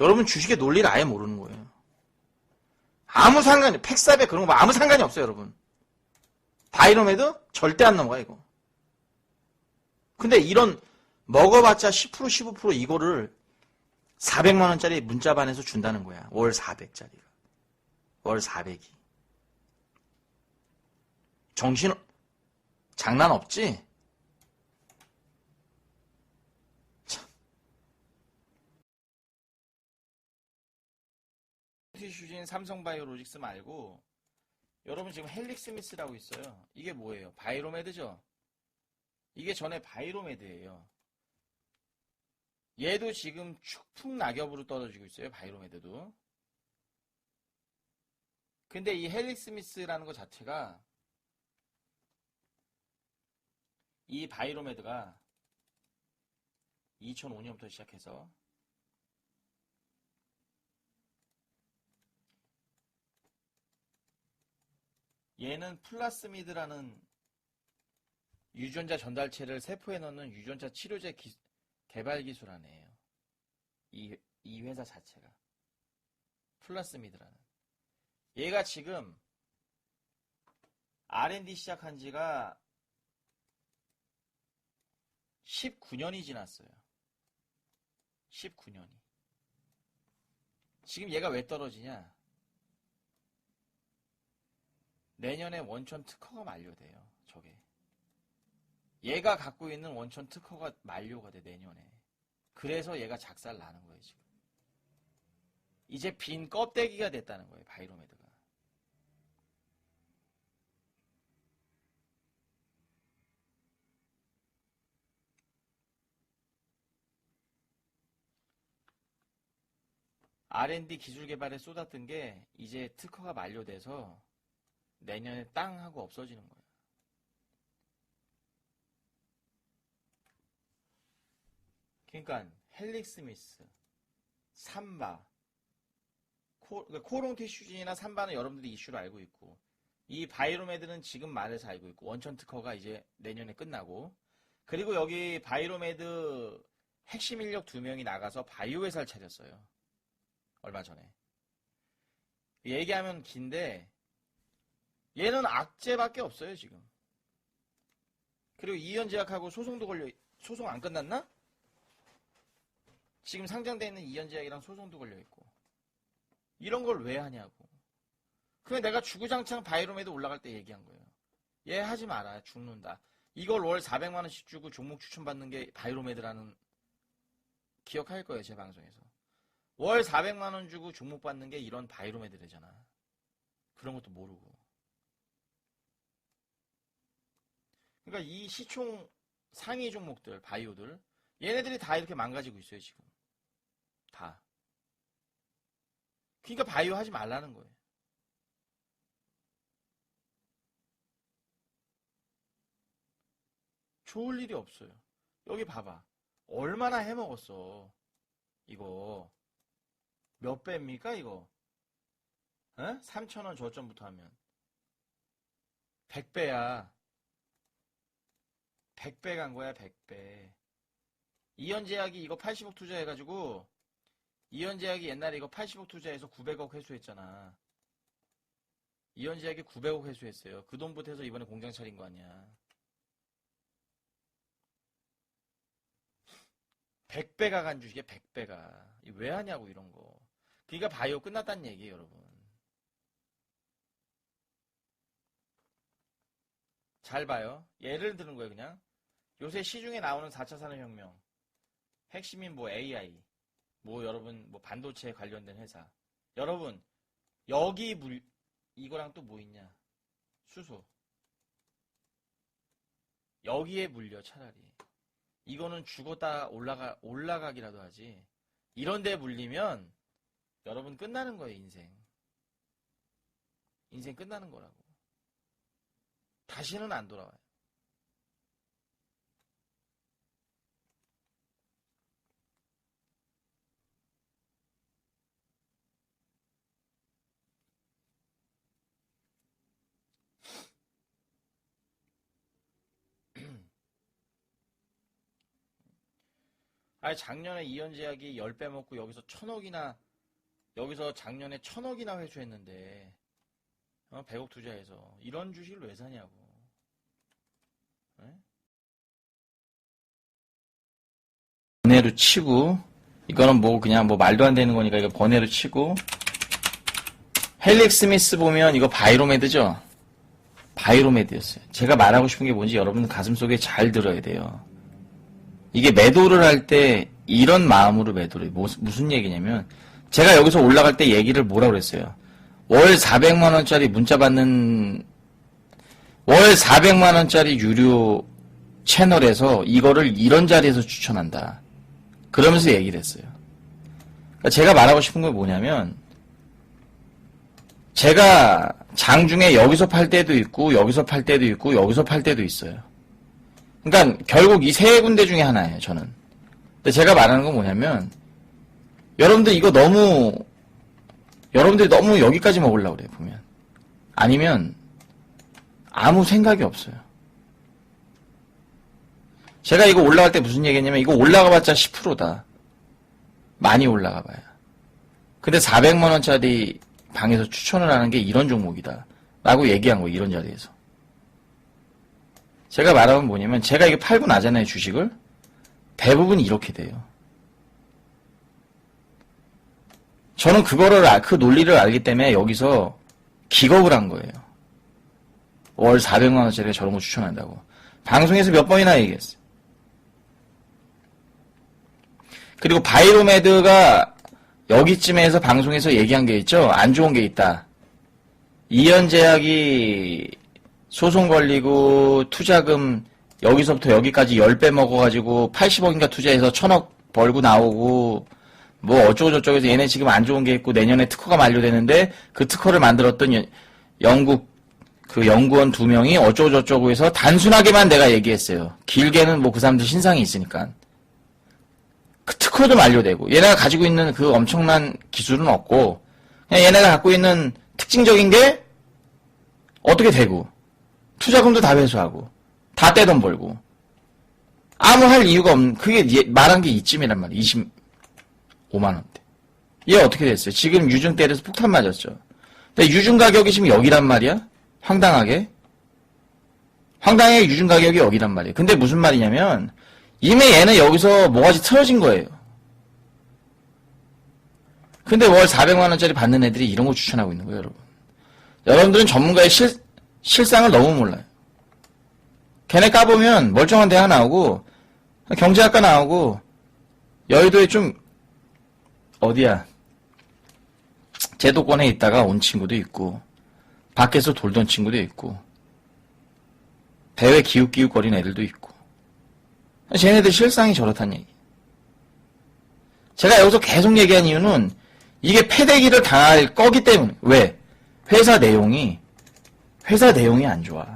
여러분 주식의 논리를 아예 모르는 거예요. 아무 상관이, 팩사배 그런 거 아무 상관이 없어요, 여러분. 바이로메드 절대 안 넘어가, 이거. 근데 이런 먹어봤자 10% 15% 이거를 400만 원짜리 문자반에서 준다는 거야. 월 400짜리가. 월 400이. 정신, 장난 없지? 슈진 삼성바이오로직스 말고 여러분 지금 헬릭스미스라고 있어요. 이게 뭐예요? 바이로메드죠? 이게 전에 바이로메드예요. 얘도 지금 축풍 낙엽으로 떨어지고 있어요. 바이로메드도. 근데 이 헬릭스미스라는 것 자체가 이 바이로메드가 2005년부터 시작해서 얘는 플라스미드라는 유전자 전달체를 세포에 넣는 유전자 치료제 기, 개발 기술 안에요. 이, 이 회사 자체가. 플라스미드라는. 얘가 지금 R&D 시작한 지가 19년이 지났어요. 19년이. 지금 얘가 왜 떨어지냐? 내년에 원천 특허가 만료돼요. 저게. 얘가 갖고 있는 원천 특허가 만료가 돼 내년에. 그래서 얘가 작살 나는 거예요 지금. 이제 빈 껍데기가 됐다는 거예요 바이로메드가. R&D 기술 개발에 쏟았던 게 이제 특허가 만료돼서 내년에 땅 하고 없어지는 거예요. 그러니까 헬릭스 미스, 삼바, 코, 그러니까 코롱 티슈진이나 삼바는 여러분들이 이슈로 알고 있고 이 바이로메드는 지금 말해서 알고 있고 원천 특허가 이제 내년에 끝나고 그리고 여기 바이로메드 핵심 인력 두 명이 나가서 바이오 회사를 차렸어요. 얼마 전에. 얘기하면 긴데 얘는 악재밖에 없어요 지금. 그리고 이현제약하고 소송도 걸려 소송 안 끝났나? 지금 상장돼 있는 이현제약이랑 소송도 걸려 있고 이런 걸 왜 하냐고. 그래 내가 주구장창 바이로메드 올라갈 때 얘기한 거예요. 얘 하지 마라 죽는다. 이걸 월 400만 원씩 주고 종목 추천받는 게 바이로메드라는 기억할 거예요 제 방송에서. 월 400만 원 주고 종목 받는 게 이런 바이로메드래잖아. 그런 것도 모르고. 그러니까 이 시총 상위 종목들, 바이오들, 얘네들이 다 이렇게 망가지고 있어요, 지금. 다. 그러니까 바이오 하지 말라는 거예요. 좋을 일이 없어요. 여기 봐봐. 얼마나 해먹었어. 이거. 몇 배입니까, 이거? 어? 3천원 저점부터 하면. 100배야. 100배 간 거야, 100배. 이현제약이 이거 80억 투자해가지고, 이현제약이 옛날에 이거 80억 투자해서 900억 회수했잖아. 이현제약이 900억 회수했어요. 그 돈 보태서 이번에 공장 차린 거 아니야. 100배가 간 주식에 100배가. 왜 하냐고, 이런 거. 그니까 바이오 끝났다는 얘기예요, 여러분. 잘 봐요. 예를 드는 거예요, 그냥. 요새 시중에 나오는 4차 산업혁명. 핵심인 뭐 AI. 뭐 여러분, 뭐 반도체 관련된 회사. 여러분, 여기 물, 이거랑 또 뭐 있냐. 수소. 여기에 물려, 차라리. 이거는 죽었다 올라가, 올라가기라도 하지. 이런 데 물리면 여러분 끝나는 거예요, 인생. 인생 끝나는 거라고. 다시는 안 돌아와요. 아니 작년에 이현제약이 10배 먹고 여기서 천억이나 여기서 작년에 천억이나 회수했는데 어, 100억 투자해서 이런 주식을 왜 사냐고. 예? 번외로 치고 이거는 뭐 그냥 뭐 말도 안 되는 거니까 이거 번외로 치고 헬릭 스미스 보면 이거 바이로메드죠? 바이로메드였어요. 제가 말하고 싶은 게 뭔지 여러분 가슴속에 잘 들어야 돼요. 이게 매도를 할 때 이런 마음으로 매도를. 뭐- 무슨 얘기냐면 제가 여기서 올라갈 때 얘기를 뭐라고 그랬어요. 월 400만 원짜리 문자 받는 월 400만 원짜리 유료 채널에서 이거를 이런 자리에서 추천한다. 그러면서 얘기를 했어요. 그러니까 제가 말하고 싶은 건 뭐냐면 제가 장중에 여기서 팔 때도 있고 여기서 팔 때도 있고 여기서 팔 때도 있어요. 그러니까 결국 이 세 군데 중에 하나예요, 저는. 근데 제가 말하는 건 뭐냐면 여러분들 이거 너무 여러분들이 너무 여기까지만 올라고 그래요, 보면. 아니면 아무 생각이 없어요. 제가 이거 올라갈 때 무슨 얘기했냐면 이거 올라가봤자 10%다. 많이 올라가봐야. 근데 400만 원짜리 방에서 추천을 하는 게 이런 종목이다. 라고 얘기한 거예요, 이런 자리에서. 제가 말하면 뭐냐면 제가 이게 팔고 나잖아요, 주식을. 대부분 이렇게 돼요. 저는 그거를, 알- 그 논리를 알기 때문에 여기서 기겁을 한 거예요. 월 400만 원짜리 저런 거 추천한다고. 방송에서 몇 번이나 얘기했어요. 그리고 바이로메드가 여기쯤에서 방송에서 얘기한 게 있죠? 안 좋은 게 있다. 이현제약이 소송 걸리고 투자금 여기서부터 여기까지 10배 먹어가지고 80억인가 투자해서 천억 벌고 나오고 뭐 어쩌고저쩌고 해서 얘네 지금 안 좋은 게 있고 내년에 특허가 만료되는데 그 특허를 만들었던 연- 영국 그 연구원 두 명이 어쩌고저쩌고 해서 단순하게만 내가 얘기했어요. 길게는 뭐 그 사람들 신상이 있으니까. 그 특허도 만료되고 얘네가 가지고 있는 그 엄청난 기술은 없고 그냥 얘네가 갖고 있는 특징적인 게 어떻게 되고 투자금도 다 회수하고 다 떼돈 벌고. 아무 할 이유가 없는 그게 얘- 말한 게 이쯤이란 말이야 25만 원대. 얘 어떻게 됐어요? 지금 유증 때려서 폭탄 맞았죠. 근데 유증 가격이 지금 여기란 말이야? 황당하게? 황당하게 유증 가격이 여기란 말이에요. 근데 무슨 말이냐면 이미 얘는 여기서 뭐가지 틀어진 거예요. 근데 월 400만 원짜리 받는 애들이 이런 거 추천하고 있는 거예요, 여러분. 여러분들은 전문가의 실, 실상을 너무 몰라요. 걔네 까보면 멀쩡한 대학 나오고, 경제학과 나오고, 여의도에 좀, 어디야, 제도권에 있다가 온 친구도 있고, 밖에서 돌던 친구도 있고, 대회 기웃기웃거리는 애들도 있고, 쟤네들 실상이 저렇단 얘기. 제가 여기서 계속 얘기한 이유는 이게 패대기를 당할 거기 때문에 왜? 회사 내용이 회사 내용이 안 좋아.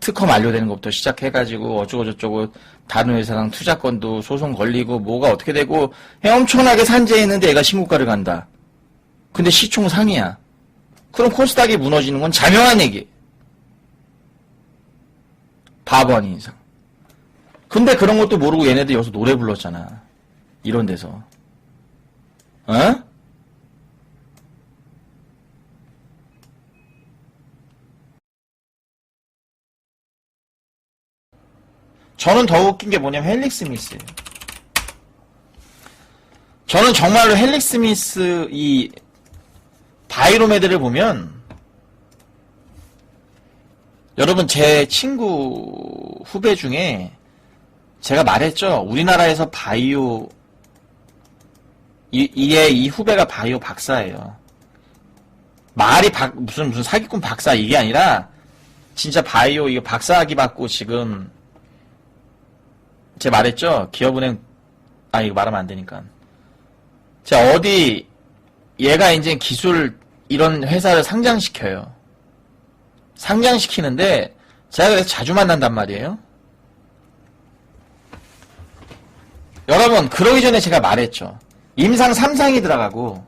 특허 만료되는 것부터 시작해가지고 어쩌고저쩌고 다른 회사랑 투자권도 소송 걸리고 뭐가 어떻게 되고 엄청나게 산재했는데 얘가 신고가를 간다. 근데 시총 상이야. 그럼 코스닥이 무너지는 건 자명한 얘기. 바보 아닌 이상. 근데 그런 것도 모르고 얘네들 여기서 노래 불렀잖아. 이런 데서. 어? 저는 더 웃긴 게 뭐냐면 헬릭 스미스예요. 저는 정말로 헬릭 스미스 이 바이로메드를 보면 여러분 제 친구 후배 중에 제가 말했죠. 우리나라에서 바이오 이, 이에 이 후배가 바이오 박사예요. 말이 박, 무슨 무슨 사기꾼 박사 이게 아니라 진짜 바이오 이거 박사학위 받고 지금 제가 말했죠. 기업은행 아 이거 말하면 안 되니까. 자 어디 얘가 이제 기술 이런 회사를 상장시켜요. 상장시키는데 제가 그래서 자주 만난단 말이에요. 여러분 그러기 전에 제가 말했죠. 임상 3상이 들어가고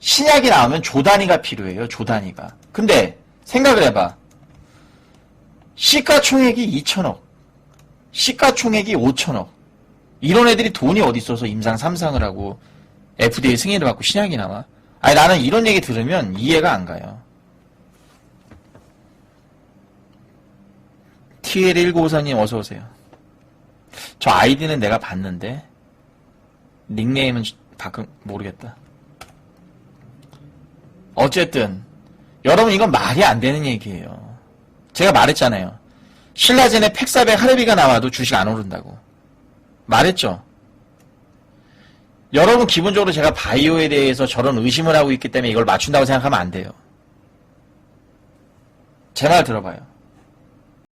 신약이 나오면 조단위가 필요해요. 조단위가. 근데 생각을 해봐. 시가총액이 2천억, 시가총액이 5천억. 이런 애들이 돈이 어디 있어서 임상 3상을 하고 FDA 승인을 받고 신약이 나와? 아니 나는 이런 얘기 들으면 이해가 안 가요. TL1954님 어서 오세요. 저 아이디는 내가 봤는데 닉네임은 바꾼 모르겠다. 어쨌든 여러분 이건 말이 안 되는 얘기예요. 제가 말했잖아요. 신라젠에 팩사백 하르비가 나와도 주식 안 오른다고. 말했죠. 여러분 기본적으로 제가 바이오에 대해서 저런 의심을 하고 있기 때문에 이걸 맞춘다고 생각하면 안 돼요. 제 말 들어봐요.